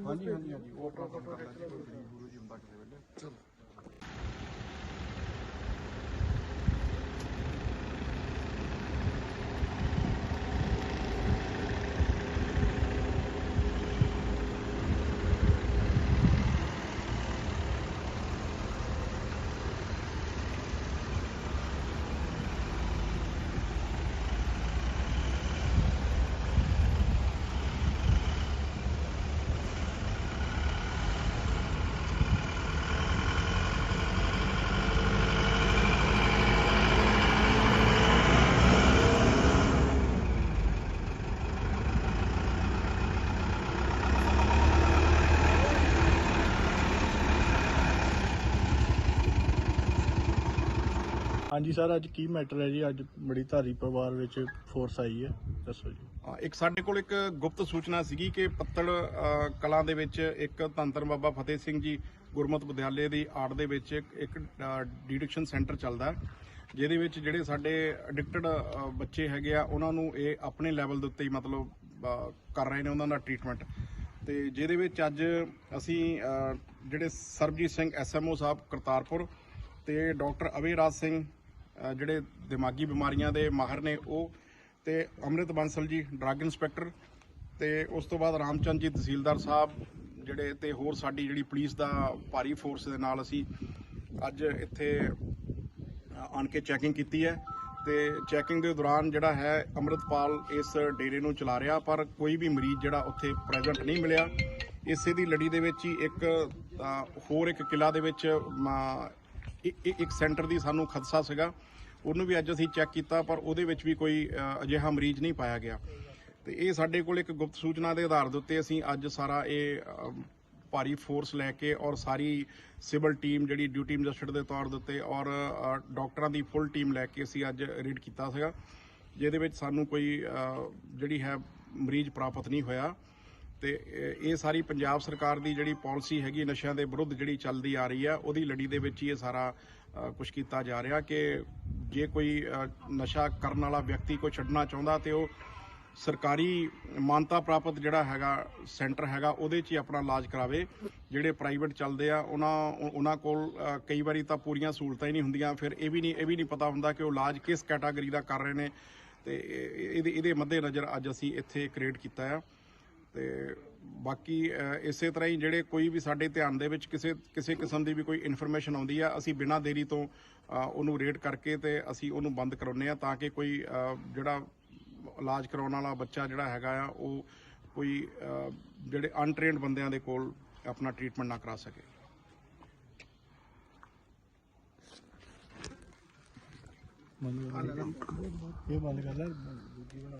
ਹਾਂਜੀ ਹਾਂਜੀ ਹਾਂਜੀ। ਉਹ ਆਪਣਾ ਕੰਮ ਕਰ ਲੈਂਦੇ ਕੋਈ ਗਰੀਬ ਗੁਰੂ ਜੀ ਹੁੰਦਾ ਕਿਸੇ ਵੇਲੇ। ਚਲੋ ਹਾਂਜੀ ਸਰ ਅੱਜ ਕੀ ਮੈਟਰ ਹੈ ਜੀ? ਅੱਜ ਬੜੀ ਧਾਰੀ ਪਰਿਵਾਰ ਵਿੱਚ ਫੋਰਸ ਆਈ ਹੈ। ਦੱਸੋ ਜੀ। ਹਾਂ, ਇੱਕ ਸਾਡੇ ਕੋਲ ਇੱਕ ਗੁਪਤ ਸੂਚਨਾ ਸੀਗੀ ਕਿ ਪੱਤੜ ਅ, ਕਲਾਂ ਦੇ ਵਿੱਚ ਇੱਕ ਧੰਤਰ ਬਾਬਾ ਫਤਿਹ ਸਿੰਘ ਜੀ ਗੁਰਮਤਿ ਵਿਦਿਆਲੇ ਦੀ ਆੜ ਦੇ ਵਿੱਚ ਇੱਕ- ਇੱਕ ਡਿਡਕਸ਼ਨ ਸੈਂਟਰ ਚੱਲਦਾ ਹੈ, ਜਿਹਦੇ ਵਿੱਚ ਜਿਹੜੇ ਸਾਡੇ ਐਡਿਕਟਡ ਬੱਚੇ ਹੈਗੇ ਆ ਉਹਨਾਂ ਨੂੰ ਇਹ ਆਪਣੇ ਲੈਵਲ ਦੇ ਉੱਤੇ ਹੀ ਮਤਲਬ ਅ, ਕਰ ਰਹੇ ਨੇ ਉਹਨਾਂ ਦਾ ਟ੍ਰੀਟਮੈਂਟ ਤੇ ਜਿਹਦੇ ਵਿੱਚ ਅੱਜ ਅਸੀਂ ਅ, ਜਿਹੜੇ ਸਰਬਜੀਤ ਸਿੰਘ ਐਸਐਮਓ ਸਾਹਿਬ ਕਰਤਾਰਪੁਰ ਤੇ ਡਾਕਟਰ ਅਵੇਰਾਜ ਸਿੰਘ ਜਿਹੜੇ ਦਿਮਾਗੀ ਬਿਮਾਰੀਆਂ ਦੇ ਮਾਹਰ ਨੇ ਉਹ ਤੇ ਅੰਮ੍ਰਿਤ ਬਾਂਸਲ ਜੀ, ਡਰੱਗ ਇੰਸਪੈਕਟਰ ਤੇ ਉਸ ਤੋਂ ਬਾਅਦ ਰਾਮਚੰਦ ਜੀ, ਤਹਿਸੀਲਦਾਰ ਸਾਹਿਬ ਜਿਹੜੇ ਤੇ ਹੋਰ ਸਾਡੀ ਜਿਹੜੀ ਪੁਲਿਸ ਦਾ ਭਾਰੀ ਫੋਰਸ ਦੇ ਨਾਲ ਅਸੀਂ ਅੱਜ ਇੱਥੇ ਆਣ ਕੇ ਚੈਕਿੰਗ ਕੀਤੀ ਹੈ ਤੇ ਚੈਕਿੰਗ ਦੇ ਦੌਰਾਨ ਜਿਹੜਾ ਹੈ ਅੰਮ੍ਰਿਤਪਾਲ ਇਸ ਡੇਰੇ ਨੂੰ ਚਲਾ ਰਿਹਾ ਪਰ ਕੋਈ ਵੀ ਮਰੀਜ਼ ਜਿਹੜਾ ਉੱਥੇ ਪ੍ਰੈਜ਼ੈਂਟ ਨਹੀਂ ਮਿਲਿਆ। ਇਸੇ ਦੀ ਲੜੀ ਦੇ ਵਿੱਚ ਹੀ ਇੱਕ ਹੋਰ ਇੱਕ ਕਿਲਾ ਦੇ ਵਿੱਚ ਇੱਕ ਸੈਂਟਰ ਦੀ ਸਾਨੂੰ ਖਦਸ਼ਾ ਸੀਗਾ। ਉਹਨੂੰ ਵੀ ਅੱਜ ਅਸੀਂ ਚੈੱਕ ਕੀਤਾ ਪਰ ਉਹਦੇ ਵਿੱਚ ਵੀ ਕੋਈ ਅਜਿਹਾ ਮਰੀਜ਼ ਨਹੀਂ ਪਾਇਆ ਗਿਆ। ਤੇ ਇਹ ਸਾਡੇ ਕੋਲ ਇੱਕ ਗੁਪਤ ਸੂਚਨਾ ਦੇ ਆਧਾਰ ਦੇ ਉੱਤੇ ਅਸੀਂ ਅੱਜ ਸਾਰਾ ਇਹ ਭਾਰੀ ਫੋਰਸ ਲੈ ਕੇ ਔਰ ਸਾਰੀ ਸਿਵਲ ਟੀਮ ਜਿਹੜੀ ਡਿਊਟੀ ਮੈਜਿਸਟਰੇਟ ਦੇ ਤੌਰ ਦੇ ਉੱਤੇ ਔਰ ਅ, ਡਾਕਟਰਾਂ ਦੀ ਫੁੱਲ ਟੀਮ ਲੈ ਕੇ ਅਸੀਂ ਅੱਜ ਰੇਡ ਕੀਤਾ ਸੀਗਾ। ਜਿਹਦੇ ਵਿੱਚ ਸਾਨੂੰ ਕੋਈ ਜਿਹੜੀ ਹੈ ਮਰੀਜ਼ ਪ੍ਰਾਪਤ ਨਹੀਂ ਹੋਇਆ। ਤੇ ਇਹ ਸਾਰੀ ਪੰਜਾਬ ਸਰਕਾਰ ਦੀ ਜਿਹੜੀ ਪਾਲਿਸੀ ਹੈਗੀ, ਨਸ਼ਿਆਂ ਦੇ ਵਿਰੁੱਧ ਜਿਹੜੀ ਚੱਲਦੀ ਆ ਰਹੀ ਆ, ਉਹਦੀ ਲੜੀ ਦੇ ਵਿੱਚ ਹੀ ਇਹ ਸਾਰਾ ਕੁਝ ਕੀਤਾ ਜਾ ਰਿਹਾ ਕਿ ਜੇ ਕੋਈ ਨਸ਼ਾ ਕਰਨ ਵਾਲਾ ਵਿਅਕਤੀ ਕੋਈ ਛੱਡਣਾ ਚਾਹੁੰਦਾ ਤੇ ਉਹ ਸਰਕਾਰੀ ਮਾਨਤਾ ਪ੍ਰਾਪਤ ਜਿਹੜਾ ਹੈਗਾ, ਸੈਂਟਰ ਹੈਗਾ, ਉਹਦੇ 'ਚ ਹੀ ਆਪਣਾ ਇਲਾਜ ਕਰਾਵੇ। ਜਿਹੜੇ ਪ੍ਰਾਈਵੇਟ ਚੱਲਦੇ ਆ, ਉਹਨਾਂ ਉਹਨਾਂ ਕੋਲ ਕਈ ਵਾਰੀ ਤਾਂ ਪੂਰੀਆਂ ਸਹੂਲਤਾਂ ਹੀ ਨਹੀਂ ਹੁੰਦੀਆਂ, ਫਿਰ ਇਹ ਵੀ ਨਹੀਂ, ਇਹ ਵੀ ਨਹੀਂ ਪਤਾ ਹੁੰਦਾ ਕਿ ਉਹ ਇਲਾਜ ਕਿਸ ਕੈਟਾਗਰੀ ਦਾ ਕਰ ਰਹੇ ਨੇ। ਤੇ ਇਹਦੇ ਇਹਦੇ ਮੱਦੇ ਨਜ਼ਰ ਅੱਜ ਅਸੀਂ ਇੱਥੇ ਕ੍ਰੀਏਟ ਕੀਤਾ ਆ। ਤੇ ਬਾਕੀ ਇਸੇ ਤਰ੍ਹਾਂ ਹੀ ਜਿਹੜੇ ਕੋਈ ਵੀ ਸਾਡੇ ਧਿਆਨ ਦੇ ਵਿੱਚ ਕਿਸੇ ਕਿਸੇ ਕਿਸਮ ਦੀ ਵੀ ਕੋਈ ਇਨਫੋਰਮੇਸ਼ਨ ਆਉਂਦੀ ਆ, ਅਸੀਂ ਬਿਨਾਂ ਦੇਰੀ ਤੋਂ ਉਹਨੂੰ ਰੇਟ ਕਰਕੇ ਤੇ ਅਸੀਂ ਉਹਨੂੰ ਬੰਦ ਕਰਾਉਂਦੇ ਆ ਤਾਂ ਕਿ ਕੋਈ ਜਿਹੜਾ ਇਲਾਜ ਕਰਾਉਣ ਵਾਲਾ ਬੱਚਾ ਜਿਹੜਾ ਹੈਗਾ ਆ, ਉਹ ਕੋਈ ਜਿਹੜੇ ਅਨਟ੍ਰੇਨਡ ਬੰਦਿਆਂ ਦੇ ਕੋਲ ਆਪਣਾ ਟ੍ਰੀਟਮੈਂਟ ਨਾ ਕਰਾ ਸਕੇ। ਇਹ ਬੰਦ ਕਰ ਲੈ, ਦੂਜੀ ਬਣਾ